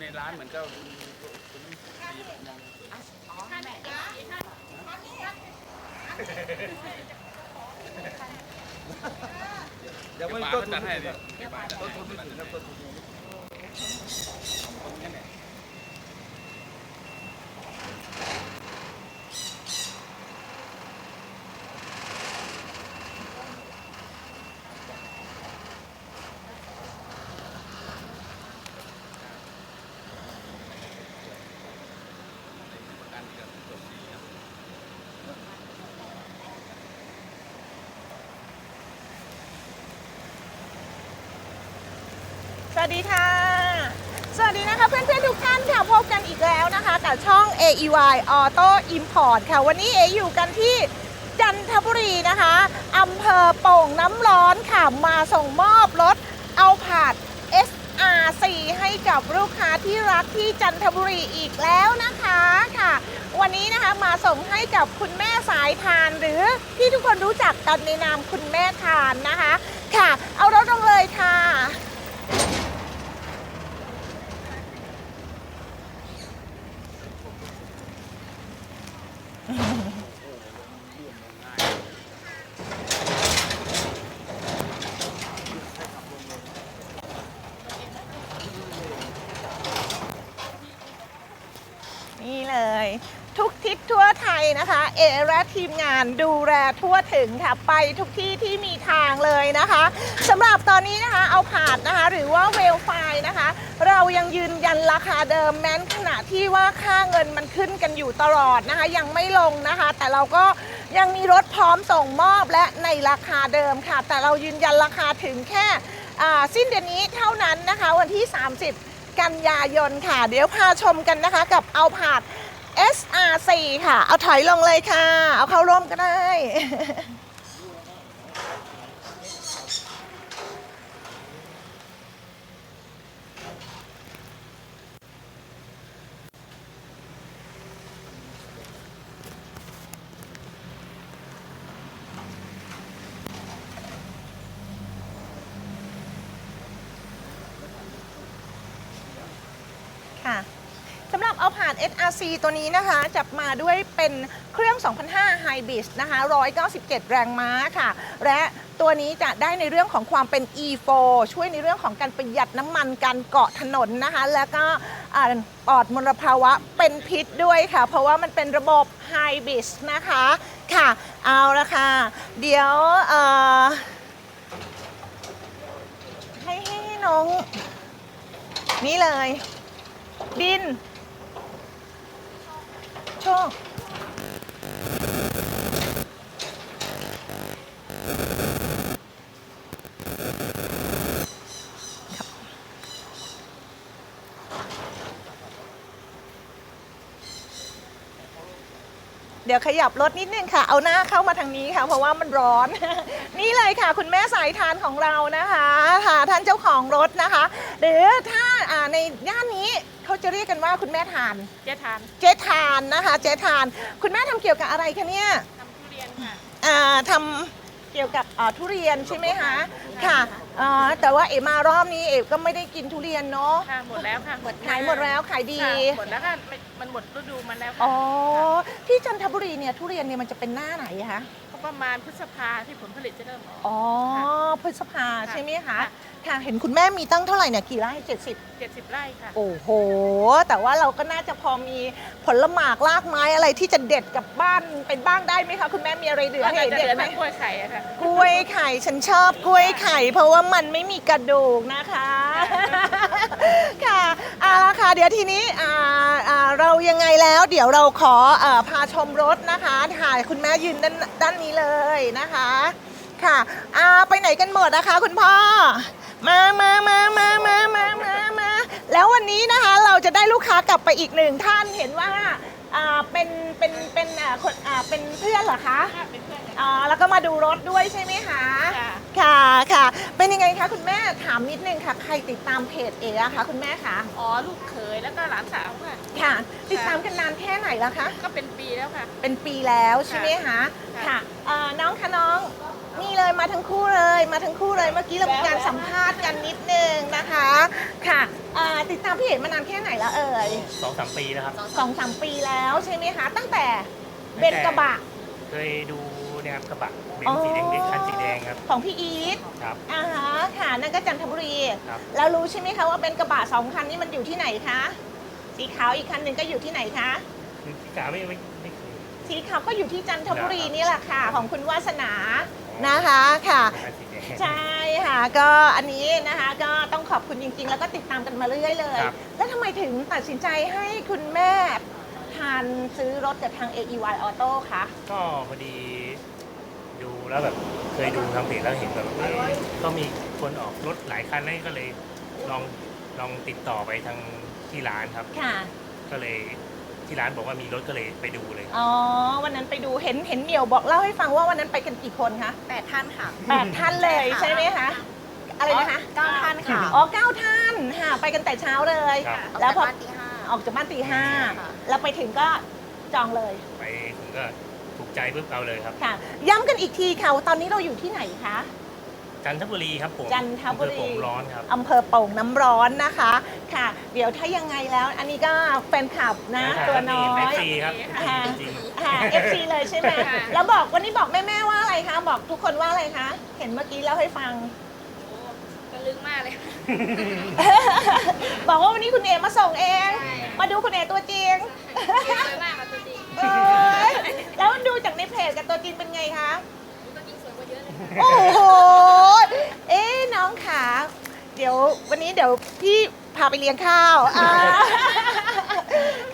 ในร้านเหมือนก็เดี๋ยวไม่ต้นทุนให้ดิต้นทุนไม่ถึงครับต้นทุน วัสดีค่ะ สวัสดีนะคะเพื่อนๆทุกท่านค่ะพบกันอีกแล้วนะคะกับช่อง AEY Auto Import ค่ะ วันนี้เออยู่กันที่จันทบุรีนะคะอำเภอโป่งน้ำร้อนค่ะ มาส่งมอบรถเอาผาด SR4 ให้กับลูกค้าที่รักที่จันทบุรีอีกแล้วนะคะค่ะ วันนี้นะคะมาส่งให้กับคุณแม่สายทาน หรือที่ทุกคนรู้จักกันในนามคุณแม่ทานนะคะ ค่ะ เอารถลงเลยค่ะ นี่เลย ทุกทิศทั่วไทยนะคะ เอและทีมงานดูแลทั่วถึงค่ะ ไปทุกที่ที่มีทางเลยนะคะสำหรับตอนนี้นะคะเอาผาดนะคะ หรือว่าเวลไฟนะคะ เรายังยืนยันราคาเดิมแม้นขณะที่ว่าค่าเงินมันขึ้นกันอยู่ตลอดนะคะ ยังไม่ลงนะคะ แต่เราก็ยังมีรถพร้อมส่งมอบและในราคาเดิมค่ะ แต่เรายืนยันราคาถึงแค่สิ้นเดือนนี้เท่านั้นนะคะ วันที่ 30 กันยายนค่ะ เดี๋ยวพาชมกันนะคะกับเอาผาด SRC ค่ะ เอาถอยลงเลยค่ะ เอาเข้าร่มก็ได้ ค่ะสำหรับ เอาผ่าน SRC ตัวนี้นะคะจับมาด้วยเป็นเครื่อง 2005 Hybrid นะคะ 197 แรงม้าค่ะ และตัวนี้จะได้ในเรื่องของความเป็น E4 ช่วยในเรื่องของการประหยัดน้ำมันการเกาะถนนนะคะ แล้วก็อ่าปอดมลภาวะเป็นพิษด้วยค่ะ เพราะว่ามันเป็นระบบ Hybrid นะคะค่ะ เอาละค่ะ เดี๋ยวให้ให้น้อง นี่เลย ดิน โชคเดี๋ยวขยับรถนิดนึงค่ะ เอาหน้าเข้ามาทางนี้ค่ะ เพราะว่ามันร้อน นี่เลยค่ะ คุณแม่สายทานของเรานะคะค่ะท่านเจ้าของรถนะคะ หรือถ้าในย่านนี้ เขาจะเรียกกันว่าคุณแม่ทาน เจ๊ทานเจ๊ทานนะคะ เจ๊ทาน คุณแม่ทำเกี่ยวกับอะไรคะเนี่ยทำทุเรียนค่ะ อ่าทำเกี่ยวกับอ่าทุเรียนใช่ไหมคะ ค่ะอ่าแต่ว่าเอ๋มารอบนี้เอ๋ก็ไม่ได้กินทุเรียนเนาะ ค่ะหมดแล้วค่ะหมดขายหมดแล้วขายดี ค่ะหมดแล้วค่ะไม่มันหมดฤดูมันแล้วค่ะอ๋อ ที่จันทบุรีเนี่ยทุเรียนเนี่ยมันจะเป็นหน้าไหนคะ ก็ประมาณพฤษภาที่ผลผลิตจะเริ่มออก อ๋อค่ะพฤษภาใช่ไหมคะ ค่ะ ค่ะ เห็นคุณแม่มีตั้งเท่าไหร่เนี่ยกี่ไร่เจ็ดสิบ70 ไร่ค่ะ โอ้โห แต่ว่าเราก็น่าจะพอมีผลหมากลากไม้อะไรที่จะเด็ดกลับบ้านเป็นบ้างได้ไหมคะคุณแม่มีอะไรเหลือก็ให้จะเด็เหลืดอไหมแต่กล้วยไข่อะค่ะ กล้วยไข่ฉันชอบกล้วยไข่ เพราะว่ามันไม่มีกระดูกนะคะ ค่ะเอาละค่ะเดี๋ยวทีนี้อ่าอ่าเรายังไงแล้วเดี๋ยวเราขอเอ่อพาชมรถนะคะถ่ายคุณแม่ยืนด้านด้านนี้เลยนะคะ ค่ะอ่าไปไหนกันหมดนะคะ คุณพ่อ มามามามามามามามาแล้ววันนี้นะคะเราจะได้ลูกค้ากลับไปอีกหนึ่งท่านเห็นว่าอ่าเป็นเป็นเป็นอ่าคนอ่าเป็นเพื่อนเหรอคะเป็นเพื่อนกันอ๋อแล้วก็มาดูรถด้วยใช่ไหมคะค่ะค่ะค่ะ เป็นยังไงคะคุณแม่ถามนิดนึงค่ะ ใครติดตามเพจเอะคะคุณแม่คะอ๋อลูกเขยแล้วก็หลานสาวค่ะค่ะ ติดตามกันนานแค่ไหนแล้วคะ ก็เป็นปีแล้วค่ะ เป็นปีแล้วใช่ไหมคะค่ะค่ะเอ่อน้องคะน้อง นี่เลยมาทั้งคู่เลยมาทั้งคู่เลยเมื่อกี้เรามีการสัมภาษณ์กันนิดนึงนะคะค่ะอ่าติดตามพี่เห็นมานานแค่ไหนแล้วเอ่ยสองสามปีแล้วครับสองสามปีแล้วใช่ไหมคะตั้งแต่เบนกระบะเคยดูเนี่ยครับกระบะเบนซ์สีแดงเด็กคันสีแดงครับของพี่อีทครับอ่าฮะค่ะนั่นก็จันทบุรีครับแล้วรู้ใช่ไหมคะว่าเบนกระบะสองคันนี้มันอยู่ที่ไหนคะสีขาวอีกคันหนึ่งก็อยู่ที่ไหนคะคือพี่กาไม่ไม่ไม่เคยสีขาวก็อยู่ที่จันทบุรีครับนี่แหละค่ะ ของคุณวาสนา นะคะค่ะคันสีแดงใช่ค่ะก็อันนี้นะคะก็ต้องขอบคุณจริง ๆ แล้วก็ติดตามกันมาเรื่อยๆเลย ครับ แล้วทำไมถึงตัดสินใจให้คุณแม่ทานซื้อรถกับทาง AEY Auto คะก็พอดีดูแล้วแบบเคยดูทางเพจแล้วเห็นแบบเอ๊ะก็มีคนออกรถหลายคันนั่นก็เลยลองลองติดต่อไปทางที่ร้านครับ ค่ะ ก็เลย ที่ร้านบอกว่ามีรถก็เลยไปดูเลย อ๋อ วันนั้นไปดูเห็นเห็นเหมียวบอกเล่าให้ฟังว่าวันนั้นไปกันกี่คนคะแปดท่านค่ะ แปดท่านเลยใช่ไหมคะ อะไรนะคะเก้าท่านค่ะอ๋อเก้าท่านค่ะไปกันแต่เช้าเลย ครับ แล้วพอ ออกจากบ้านตีห้า ออกจากบ้านตีห้าค่ะ แล้วไปถึงก็จองเลยไปผมก็ถูกใจปุ๊บเอาเลยครับ ค่ะ ย้ำกันอีกทีค่ะว่าตอนนี้เราอยู่ที่ไหนคะ จันทบุรีครับผมจันทบุรีอำเภอโป่งร้อนครับ อำเภอโป่งน้ำร้อนนะคะ ค่ะ เดี๋ยวถ้ายังไงแล้ว อันนี้ก็แฟนคลับนะตัวน้อยเอฟซีครับค่ะจริงค่ะ FC เลยใช่ไหมแล้วบอกวันนี้บอกแม่ๆว่าอะไรคะ บอกทุกคนว่าอะไรคะ เห็นเมื่อกี้เล่าให้ฟัง โอ้ตะลึงมากเลยค่ะ บอกว่าวันนี้คุณเอมาส่งเอง ใช่ มาดูคุณเอตัวจริงเยอะมากค่ะตัวจริง เอ้ยแล้วดูจากในเพจกับตัวจริงเป็นไงคะ โอ้โห เอ๊ะน้องขาเดี๋ยววันนี้เดี๋ยวพี่พาไปเลี้ยงข้าวอ่า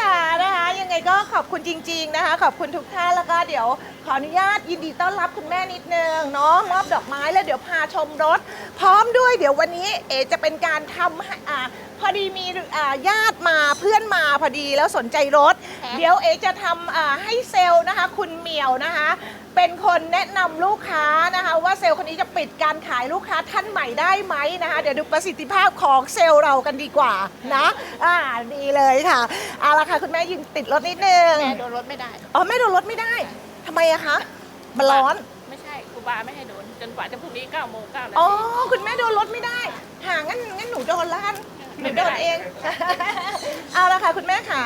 ค่ะนะคะ ยังไงก็ขอบคุณจริง ๆนะคะ ขอบคุณทุกท่านแล้วก็เดี๋ยวขออนุญาตยินดีต้อนรับคุณแม่นิดนึงเนาะมอบดอกไม้แล้วเดี๋ยวพาชมรถ พร้อมด้วยเดี๋ยววันนี้เอจะเป็นการทำให้อ่า พอดีมีอ่าญาติมาเพื่อนมาพอดีแล้วสนใจรถ เดี๋ยวเอจะทำอ่าให้เซลล์นะคะ คุณเหมียวนะคะ เป็นคนแนะนำลูกค้านะคะ ว่าเซลล์คนนี้จะปิดการขายลูกค้าท่านใหม่ได้ไหมนะคะ เดี๋ยวดูประสิทธิภาพของเซลล์เรากันดีกว่านะอ่าดีเลยค่ะเอาละค่ะ คุณแม่ยืนติดรถนิดนึงแม่โดนรถไม่ได้ อ๋อไม่โดนรถไม่ได้ทำไมอะคะมันร้อน ไม่ใช่ครูบาไม่ให้โดนจนกว่าจะพรุ่งนี้9โมง9นาอ๋อ ทีคุณแม่โดนรถไม่ได้ หางั้นงั้นหนูโดนละกัน หนูโดนเอง เอาละค่ะคุณแม่ค่ะ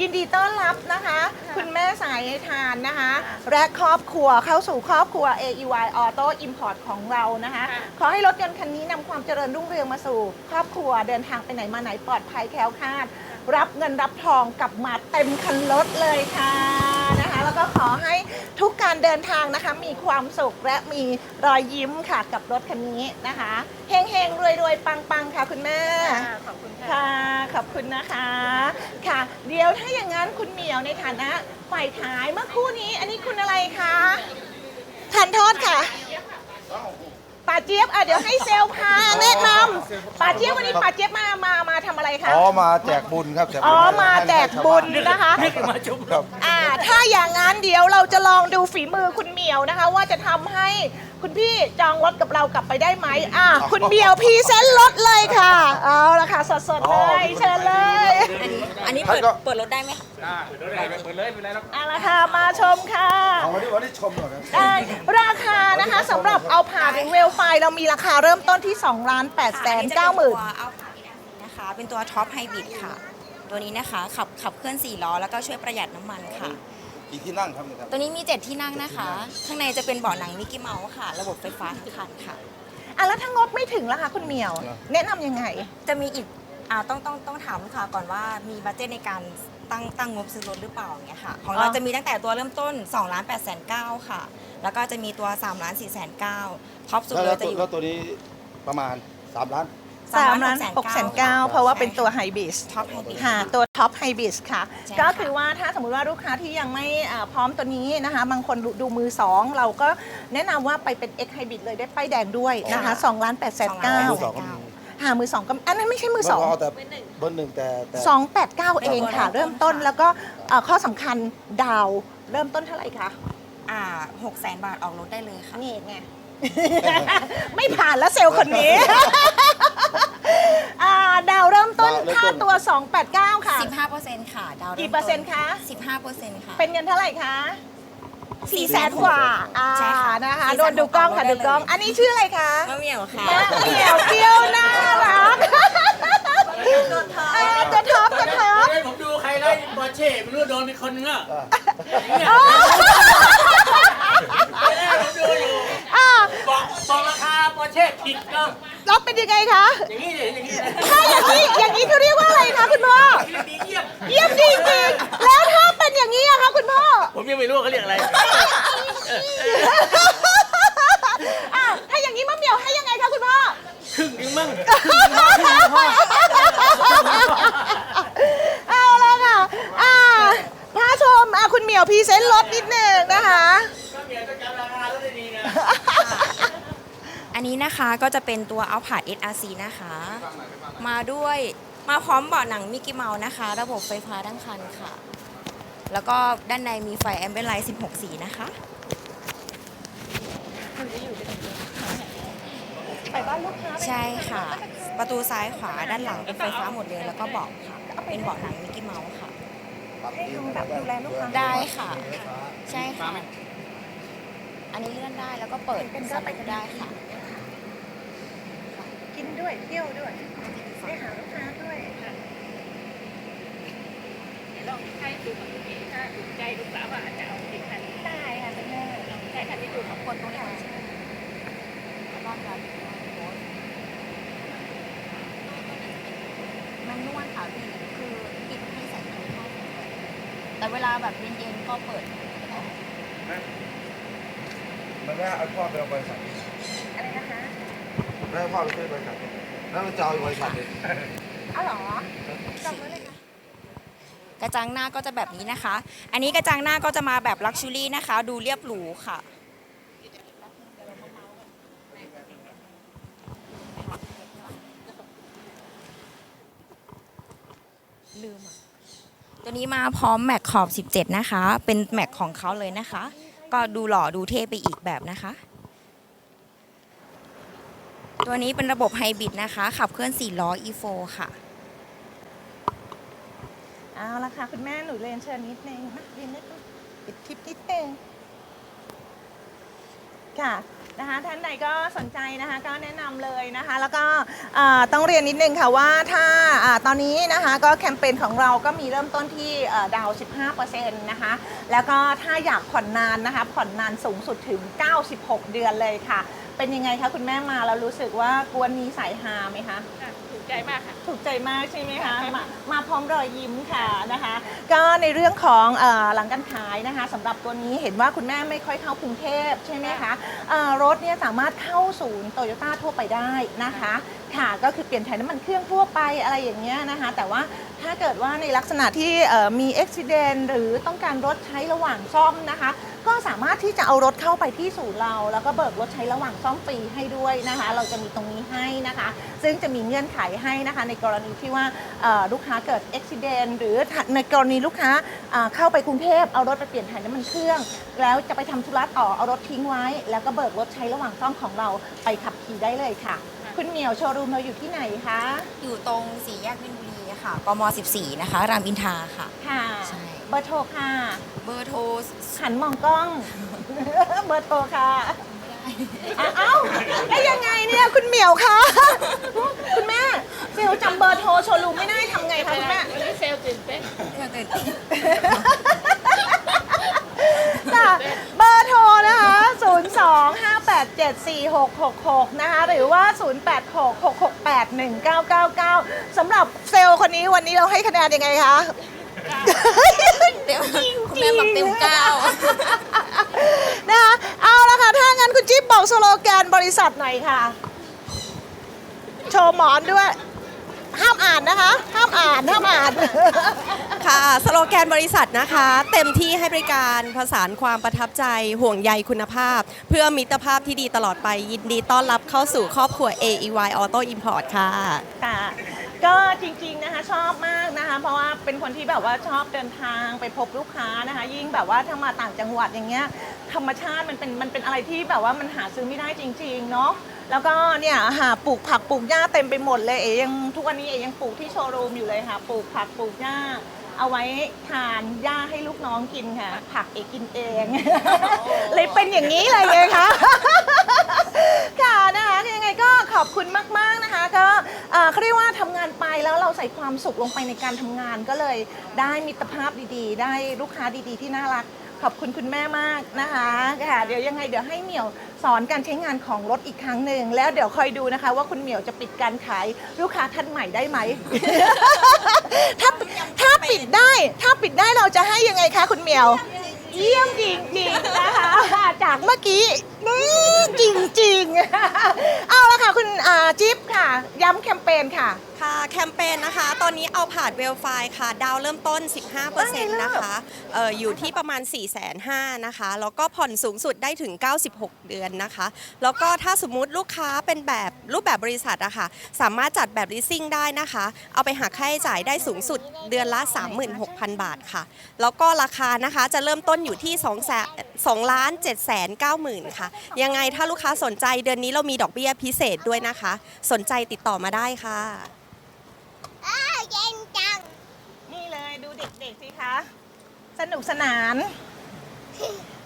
ยินดีต้อนรับนะคะ คุณแม่สายทานนะคะ และครอบครัวเข้าสู่ครอบครัว AEY Auto Import ของเรานะคะ ขอให้รถยนต์คันนี้นำความเจริญรุ่งเรืองมาสู่ ครอบครัวเดินทางไปไหนมาไหนปลอดภัยแคล้วคลาด รับเงินรับทองกลับมาเต็มคันรถเลยค่ะนะคะ แล้วก็ขอให้ ทุกการเดินทางนะคะ มีความสุขและมีรอยยิ้มค่ะกับรถคันนี้นะคะเฮงเฮงรวยรวยปังปังค่ะคุณแม่ค่ะขอบคุณค่ะค่ะขอบคุณนะคะค่ะ เดี๋ยวถ้าอย่างนั้นคุณเหมียวในฐานะฝ่ายขายเมื่อครู่นี้ อันนี้คุณอะไรคะทานโทษค่ะป่าเจี๊ยบอะเดี๋ยวให้เซลลพาแนะนำป่าเจี๊ยบวันนี้ป่าเจี๊ยบมามามาทำอะไรคะอ๋อมาแจกบุญครับแจกอ๋บุอญมาแจกบุญนะคะมาจุ๊บครับ อ่า ถ้าอย่างนั้นเดี๋ยวเราจะลองดูฝีมือคุณเหมียวนะคะ ว่าจะทำให้คุณพี่จองรถกับเรากลับไปได้ไหมอ่าคุณเหมียวพรีเซนต์รถเลยค่ะ เอาละค่ะสดๆเลยเชิญเลยอันนี้ท่าเปินดก็ เปิดรถได้ไหมคะอ่าเปิดเลยเปิดเลยไม่เป็นไรหรอกเอาละค่ะมาชมค่ะ เอาวันนี้วันนี้ชมหน่อยครับได้ราคานะคะสำหรับเอาผ่านเวลไฟเรามีราคาเริ่มต้นที่2ล้าน8แสน9 0 0 0 0เอาผ่านนะคะ เป็นตัวท็อปไฮบริดค่ะ ตัวนี้นะคะ ขับขับเคลื่อน4ล้อแล้วก็ช่วยประหยัดน้ำมันค่ะ กี่ที่นั่งครับเนี่ยครับตัวนี้มี 7 ที่นั่งนะคะ ข้างในจะเป็นเบาะหนังมิกกี้เมาส์ค่ะ ระบบไฟฟ้าทั้งคันค่ะ อะแล้วถ้างบไม่ถึงล่ะคะคุณเหมียว แนะนำยังไง จะมีอีกอ่าต้องต้องต้องถามลูกค้าก่อนว่ามีบัตเจตในการตั้งตั้งงบซื้อรถหรือเปล่าอย่างเงี้ยค่ะ ของเราอ๋อ จะมีตั้งแต่ตัวเริ่มต้น2ล้าน8แสน9ค่ะ แล้วก็จะมีตัว3ล้าน4แสน9ท็อปสุดแล้วเลแล้ยวจะตัวอยู่แล้วตัวนี้ประมาณ3ล้าน 3ล้าน6แสน9เพราะว่าเป็นตัวไฮบริดท็อปไฮบริดค่ะตัวท็อปไฮบริดค่ะ ใช่ก็ค่ะคือว่าถ้าสมมุติว่าลูกค้าที่ยังไม่อ่าพร้อมตัวนี้นะคะ บางคนดูดูมือ 2 เราก็แนะนำว่าไปเป็น X Hybrid เลยได้ป้ายแดงด้วยนะคะ2ล้าน8แสนสองล้านมือ9สองก็มีหามือ2ก็อันนั้นไม่ใช่มือไม่พอ2แต่เบอร์หนึ่งแต่แต่ 289 เองค่ะ เริ่มต้นแล้วก็เอ่อข้อสำคัญดาวเริ่มต้นเท่าไหร่คะอ่าหกแสนบาทออกรถได้เลยค่ะ นี่ไง ไม่ผ่านแล้วเซลล์คนนี้ อ่าดาวเริ่มต้นดาวเริ่มต้น ค่าตัว 289 ค่ะ 15เปอร์เซ็นต์ค่ะ ดาวกี่เปอร์เซ็นต์คะ 15เปอร์เซ็นต์ค่ะ เป็นเงินเท่าไหร่คะสี่แสนกว่า อ่าใช่ค่ะนะคะ 400,000โดนดูกล้องค่ะได้ดูเลยกล้อง อันนี้ชื่ออะไรคะมะเหมี่ยวค่ะ มะเหมี่ยวเกี้ยวน่ารักเออตัวท็อปตัวท็อป ผมดูใครไล่บอเช่ไม่รู้โดนเป็นคนนึงอะอ่า ผมดูอยู่ อ่า บอกบอกราคาบอ เช่ผิดก็แล้วเป็นยังไงคะอย่างนี้อย่างนี้ถ้าอย่างนี้อย่างนี้เขาเรียกว่าอะไรคะคุณพ่อดีเยี่ยมเยี่ยมจริงๆแล้วถ้าเป็นอย่างนี้อะคะคุณพ่อผมยังไม่รู้เขาเรียกอะไรอะถ้าอย่างนี้มะเหมี่ยวให้ยังไงคะคุณพ่อครึ่งนึงมั้งเอาละค่ะอ่าพาชมอะคุณเหมียวพรีเซนต์รถนิดหนึ่งนะคะ ก็เมียจะจำราคาแล้วได้ดีนะ อันนี้นะคะก็จะเป็นตัว a l p a r d SRC นะคะ มาด้วยมาพร้อมเบาะหนังมิกกี้เมาส์นะคะ ระบบไฟฟ้าทั้งคันค่ะ แล้วก็ด้านในมีไฟแอมเบ l ไลท์ 16 สีนะคะไปบ้านลูกค้าใช่ค่ะ ประตูซ้ายขวาด้านหลังเป็นไฟฟ้าหมดเลย แล้วก็เบาะค่ะเป็นเบาะหนังมิกกี้เมาส์ค่ะให้ทำแบบดูแลลูกค้าได้ค่ะ ใช่ค่ะ อันนี้เลื่อนได้แล้วก็เปิดสลับได้ค่ะ กินด้วยเที่ยวด้วยได้หาลูกค้าด้วยลองใช้ดูของตัวเองถ้าถูกใจลูกสาวอาจจะเอาอีกคันได้ค่ะคุณแม่ใช้คันที่ถูกของคนตรงนี้แล้วก็การโพสมันนวดค่ะพี่คือปิดให้แสงมันเข้าแต่เวลาแบบเย็นๆก็เปิดมันไม่เอาพ่อไปเอาบริษัทนี้อะไรนะคะ แล้วพ่อไปซื้อบริษัทแล้วมันจะเอาบริษัทนี้อ้าวเหรอจำไว้เลยค่ะกระจังหน้าก็จะแบบนี้นะคะ อันนี้กระจังหน้าก็จะมาแบบลักชูรี่นะคะ ดูเรียบหรูค่ะ ลืมอะ ตัวนี้มาพร้อมแม็กขอบ 17 นะคะ เป็นแม็กของเขาเลยนะคะ ก็ดูหล่อดูเท่ไปอีกแบบนะคะ ตัวนี้เป็นระบบไฮบริดนะคะ ขับเคลื่อน 4 ล้อ e4 ค่ะเอาละค่ะ คุณแม่หนูเรียนเชิญนิดนึงนะเรียนนิดนึงปิดคลิปนิดนึงค่ะนะคะท่านใดก็สนใจนะคะก็แนะนำเลยนะคะ แล้วก็ต้องเรียนนิดนึงค่ะว่าถ้าอตอนนี้นะคะก็แคมเปญของเราก็มีเริ่มต้นที่เอ่อดาวน์15%นะคะ แล้วก็ถ้าอยากผ่อนนานนะคะผ่อนนานสูงสุดถึง 96 เดือนเลยค่ะ เป็นยังไงคะคุณแม่มาแล้วรู้สึกว่ากวนมีสายฮาไหมคะ ค่ะถูกใจมากค่ะ ถูกใจมากใช่ไหมคะมามาพร้อมรอยยิ้มค่ะนะคะ ก็ในเรื่องของเออหลังการขายนะคะสำหรับตัวนี้เห็นว่าคุณแม่ไม่ค่อยเข้ากรุงเทพใช่ไหมคะเอ่อรถเนี่ยสามารถเข้าศูนย์โตโยต้าทั่วไปได้นะคะ ค่ะก็คือเปลี่ยนถ่ายน้ำมันเครื่องทั่วไปอะไรอย่างเงี้ยนะคะ แต่ว่า ถ้าเกิดว่าในลักษณะที่มีอุบิเหตุหรือต้องการรถใช้ระหว่างซ่อมนะคะ ก็สามารถที่จะเอารถเข้าไปที่ศูนย์เรา แล้วก็เบิกรถใช้ระหว่างซ่อมฟรีให้ด้วยนะคะ เราจะมีตรงนี้ให้นะคะ ซึ่งจะมีเงื่อนไขให้นะคะ ในกรณีที่ว่าลูกค้าเกิดอุบิเหตุหรือในกรณีลูกค้าเข้าไปกรุงเทพเอารถไปเปลี่ยนถ่ายน้ำมันเครื่อง แล้วจะไปทำธุระต่อเอารถทิ้งไว้ แล้วก็เบิกรถใช้ระหว่างซ่อมของเราไปขับขี่ได้เลยค่ะ คุณเหมียวโชว์รูมเราอยู่ที่ไหนคะอยู่ตรงสี่แยกมินบุรี ค่ะกม 14 นะคะ รามอินทราค่ะ ค่ะ ใช่ เบอร์โทรค่ะ เบอร์โทรหันมองกล้อง เบอร์โทรค่ะอ้าวเอ้าได้ยังไงเนี่ยคุณเหมียวคะคุณแม่เซลจำเบอร์โทรโชว์รูมไม่ได้ทำไงคะคุณแม่ วันนี้เซลล์ตื่นเต้นจ้ะเบอร์โทรนะคะ 025874666 นะคะ หรือว่า 0866681999สำหรับเซลล์คนนี้วันนี้เราให้คะแนนยังไงคะ เต็มคุณแม่บอกเต็มเก้านะคะเอาละค่ะ ถ้างั้นคุณจิ๊บบอกสโลแกนบริษัทหน่อยค่ะ โชว์หมอนด้วย ห้ามอ่านนะคะ ห้ามอ่าน ห้ามอ่าน ค่ะสโลแกนบริษัทนะคะ เต็มที่ให้บริการผสานความประทับใจห่วงใยคุณภาพ เพื่อมิตรภาพที่ดีตลอดไปยินดีต้อนรับเข้าสู่ครอบครัว AEY Auto Import ค่ะค่ะก็จริงๆนะคะชอบมากนะคะ เพราะว่าเป็นคนที่แบบว่าชอบเดินทางไปพบลูกค้านะคะ ยิ่งแบบว่าถ้ามาต่างจังหวัดอย่างเงี้ยธรรมชาติมันเป็นมันเป็นอะไรที่แบบว่ามันหาซื้อไม่ได้จริง ๆ เนาะแล้วก็เนี่ยหาปลูกผักปลูกหญ้าเต็มไปหมดเลยเอ๋ยังทุกวันนี้เอยังปลูกที่โชว์รูมอยู่เลยค่ะปลูกผักปลูกหญ้า เอาไว้ทานหญ้าให้ลูกน้องกินค่ะ ผักเอกกินเอง เลยเป็นอย่างนี้เลยไงคะ ค่ะนะคะยังไงก็ขอบคุณมาก ๆนะคะ ก็เอ่อเขาเรียกว่าทำงานไปแล้วเราใส่ความสุขลงไปในการทำงานก็เลยได้มิตรภาพดีๆ ได้ลูกค้าดีๆ ที่น่ารัก ขอบคุณคุณแม่มากนะคะค่ะเดี๋ยวยังไงเดี๋ยวให้เหมียวสอนการใช้งานของรถอีกครั้งหนึ่งแล้วเดี๋ยวคอยดูนะคะ ว่าคุณเหมียวจะปิดการขายลูกค้าท่านใหม่ได้ไหม ถ้าถ้าปิดได้ ถ้าปิดได้เราจะให้ยังไงคะคุณเหมียว เยี่ยมจริงๆนะคะ จากเมื่อกี้นี่จริงๆ เอาละค่ะ คุณอ่าจิ๊บค่ะ ย้ำแคมเปญค่ะ ค่ะแคมเปญนะคะ ตอนนี้เอาผ่านเวลไฟค่ะ ดาวเริ่มต้น 15%นะคะเอออยู่ที่ประมาณ 4 5 0 0 0นะคะ แล้วก็ผ่อนสูงสุดได้ถึง 96 เดือนนะคะ แล้วก็ถ้าสมมุติลูกค้าเป็นแบบรูปแบบบริษัทอะค่ะ สามารถจัดแบบ leasing ได้นะคะ เอาไปหักค่าใช้จ่ายได้สูงสุดเดือนละ 36,000 บาทค่ะ แล้วก็ราคานะคะจะเริ่มต้นอยู่ที่2ล้าน7แสน9หมื่นค่ะ ยังไงถ้าลูกค้าสนใจเดือนนี้เรามีดอกเบี้ยพิเศษด้วยนะคะ สนใจติดต่อมาได้ค่ะนี่เลยดูเด็กๆสิคะ สนุกสนาน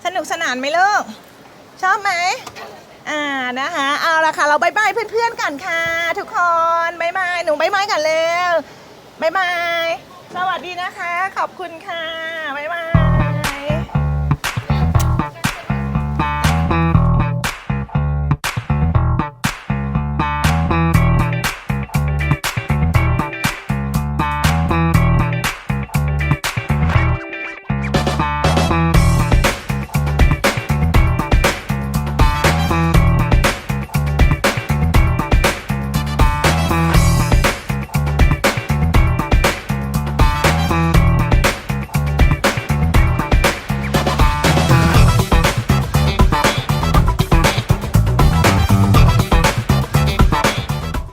สนุกสนานไหมลูก ชอบไหม อ่านะคะ เอาละค่ะ เราบายบายเพื่อนๆกันค่ะ ทุกคนบายบายหนูบายบายกันเร็วบายบาย สวัสดีนะคะ ขอบคุณค่ะบายบาย